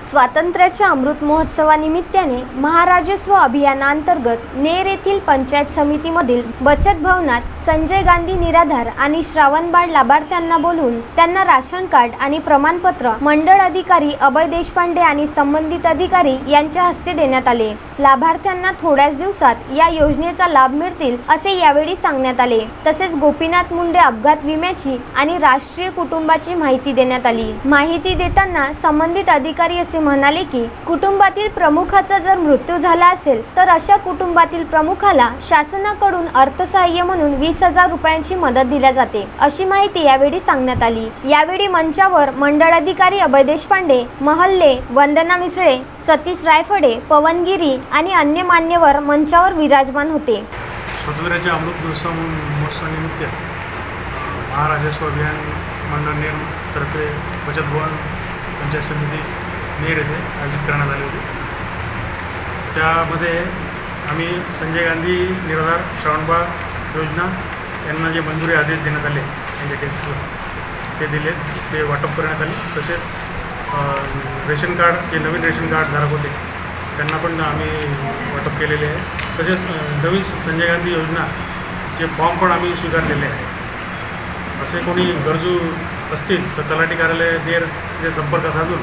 स्वातंत्र्याच्या अमृत महोत्सवानिमित्ताने महाराजस्व अभियानांतर्गत नेर येथील पंचायत समितीमधील बचत भवनात संजय गांधी निराधार आणि श्रावणबाळ लाभार्थ्यांना बोलून त्यांना राशन कार्ड आणि प्रमाणपत्र मंडळ अधिकारी अभय देशपांडे आणि संबंधित अधिकारी यांच्या हस्ते देण्यात आले. लाभार्थ्यांना थोड्याच दिवसात या योजनेचा लाभ मिळतील असे यावेळी सांगण्यात आले. तसेच गोपीनाथ मुंडे अपघात विम्याची आणि राष्ट्रीय कुटुंबाची माहिती देण्यात आली. माहिती देताना संबंधित अधिकारी असे म्हणाले की कुटुंबातील प्रमुखाचा जर मृत्यू झाला असेल तर अशा कुटुंबातील प्रमुखाला शासनाकडून अर्थसहाय्य म्हणून वीस हजार रुपयांची मदत दिल्या जाते अशी माहिती यावेळी सांगण्यात आली. यावेळी मंचावर मंडळ अधिकारी अभय देशपांडे महल्ले वंदना मिसळे सतीश रायफडे पवनगिरी आणि अन्य मान्यवर मंचावर विराजमान होते. स्वातंत्र्याच्या अमृत महोत्सवानिमित्त महाराजस्व अभियान मंडळ नेर बचत भवन पंचायत समिती नेर येथे आयोजित करण्यात आले होते. त्यामध्ये आम्ही संजय गांधी निराधार श्रावणबाळ योजना यांना जे मंजुरी आदेश देण्यात आले त्यांच्या केसेसला ते दिले ते वाटप करण्यात आले. तसेच रेशन कार्ड जे नवीन रेशन कार्ड धारक होते त्यांना पण आम्ही वाटप केलेले आहे. तसेच नवीन संजय गांधी योजना जे फॉर्म पण आम्ही स्वीकारलेले आहे. असे कोणी गरजू असतील तर तलाठी कार्यालय देर जे संपर्क साधून